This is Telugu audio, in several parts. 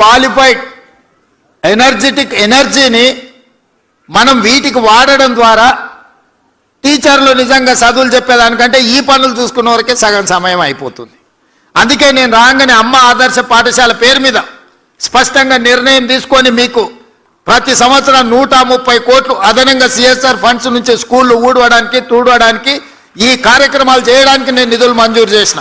క్వాలిఫైడ్ ఎనర్జెటిక్ ఎనర్జీని మనం వీటికి వాడడం ద్వారా టీచర్లు నిజంగా చదువులు చెప్పేదానికంటే ఈ పనులు చూసుకున్న వరకే సగం సమయం అయిపోతుంది. అందుకే నేను రాగానే అమ్మ ఆదర్శ పాఠశాల పేరు మీద స్పష్టంగా నిర్ణయం తీసుకొని మీకు ప్రతి సంవత్సరం నూట ముప్పై కోట్లు అదనంగా సిఎస్ఆర్ ఫండ్స్ నుంచి స్కూళ్ళు ఊడవడానికి తూడవడానికి ఈ కార్యక్రమాలు చేయడానికి నేను నిధులు మంజూరు చేసిన.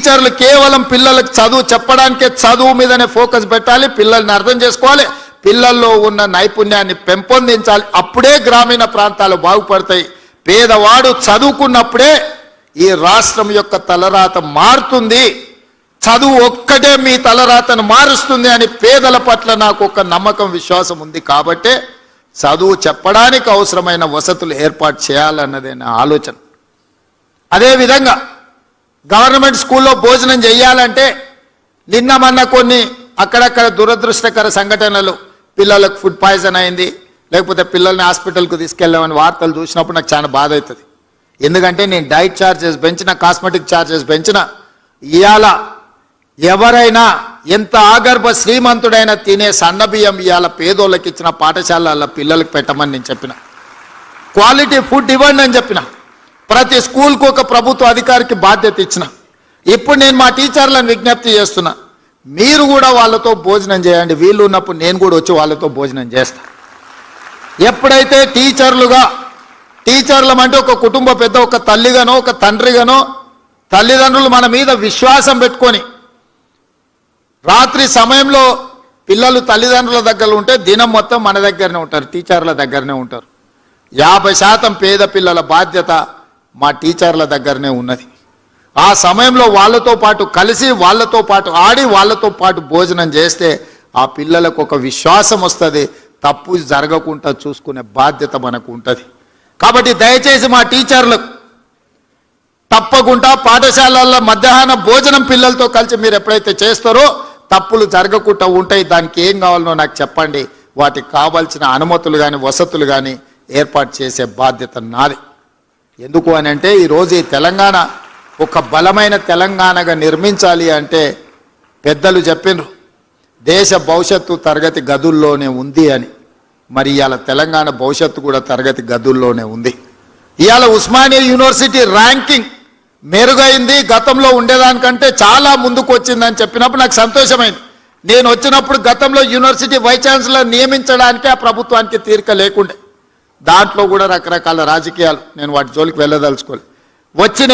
టీచర్లు కేవలం పిల్లలకు చదువు చెప్పడానికే చదువు మీదనే ఫోకస్ పెట్టాలి పిల్లల్ని అర్థం చేసుకోవాలి పిల్లల్లో ఉన్న నైపుణ్యాన్ని పెంపొందించాలి. అప్పుడే గ్రామీణ ప్రాంతాలు బాగుపడతాయి. పేదవాడు చదువుకున్నప్పుడే ఈ రాష్ట్రం యొక్క తలరాత మారుతుంది. చదువు ఒక్కటే మీ తలరాతను మారుస్తుంది అని పేదల పట్ల నాకు ఒక నమ్మకం విశ్వాసం ఉంది. కాబట్టే చదువు చెప్పడానికి అవసరమైన వసతులు ఏర్పాటు చేయాలన్నదే నా ఆలోచన. అదేవిధంగా గవర్నమెంట్ స్కూల్లో భోజనం చేయాలంటే నిన్న మొన్న కొన్ని అక్కడక్కడ దురదృష్టకర సంఘటనలు. పిల్లలకు ఫుడ్ పాయిజన్ అయింది. లేకపోతే పిల్లల్ని హాస్పిటల్కు తీసుకెళ్ళామని వార్తలు చూసినప్పుడు నాకు చాలా బాధ అవుతుంది. ఎందుకంటే నేను డైట్ ఛార్జెస్ పెంచిన కాస్మెటిక్ ఛార్జెస్ పెంచిన. ఇవాళ ఎవరైనా ఎంత ఆగర్భ శ్రీమంతుడైనా తినే సన్నబియ్యం ఇవాళ పేదోళ్ళకి ఇచ్చిన పాఠశాలల పిల్లలకు పెట్టమని నేను చెప్పిన. క్వాలిటీ ఫుడ్ ఇవ్వండి అని చెప్పిన. ప్రతి స్కూల్కు ఒక ప్రభుత్వ అధికారికి బాధ్యత ఇచ్చిన. ఇప్పుడు నేను మా టీచర్లను విజ్ఞప్తి చేస్తున్నా. మీరు కూడా వాళ్ళతో భోజనం చేయండి. వీళ్ళు ఉన్నప్పుడు నేను కూడా వచ్చి వాళ్ళతో భోజనం చేస్తా. ఎప్పుడైతే టీచర్లుగా టీచర్లం అంటే ఒక కుటుంబ పెద్ద ఒక తల్లిగానో ఒక తండ్రిగానో తల్లిదండ్రులు మన మీద విశ్వాసం పెట్టుకొని రాత్రి సమయంలో పిల్లలు తల్లిదండ్రుల దగ్గర ఉంటే దినం మొత్తం మన దగ్గరనే ఉంటారు టీచర్ల దగ్గరనే ఉంటారు. యాభై శాతం పేద పిల్లల బాధ్యత మా టీచర్ల దగ్గరనే ఉన్నది. ఆ సమయంలో వాళ్ళతో పాటు కలిసి వాళ్ళతో పాటు ఆడి వాళ్ళతో పాటు భోజనం చేస్తే ఆ పిల్లలకు ఒక విశ్వాసం వస్తుంది తప్పు జరగకుండా చూసుకునే బాధ్యత మనకు ఉంటుంది. కాబట్టి దయచేసి మా టీచర్లకు తప్పకుండా పాఠశాలల్లో మధ్యాహ్న భోజనం పిల్లలతో కలిసి మీరు ఎప్పుడైతే చేస్తారో తప్పులు జరగకుండా ఉంటాయి దానికి ఏం కావాలనో నాకు చెప్పండి. వాటికి కావాల్సిన అనుమతులు కానీ వసతులు కానీ ఏర్పాటు చేసే బాధ్యత నాది. ఎందుకు అని అంటే ఈరోజు ఈ తెలంగాణ ఒక బలమైన తెలంగాణగా నిర్మించాలి అంటే పెద్దలు చెప్పిండ్రు దేశ భవిష్యత్తు తరగతి గదుల్లోనే ఉంది అని. మరి ఇవాళ తెలంగాణ భవిష్యత్తు కూడా తరగతి గదుల్లోనే ఉంది. ఇవాళ ఉస్మానియా యూనివర్సిటీ ర్యాంకింగ్ మెరుగైంది గతంలో ఉండేదానికంటే చాలా ముందుకు వచ్చిందని చెప్పినప్పుడు నాకు సంతోషమైంది. నేను వచ్చినప్పుడు గతంలో యూనివర్సిటీ వైస్ ఛాన్సలర్ నియమించడానికి ఆ ప్రభుత్వానికి తీరిక లేకుండే. దాంట్లో కూడా రకరకాల రాజకీయాలు నేను వాటి జోలికి వెళ్ళదలుచుకోలేదు వచ్చి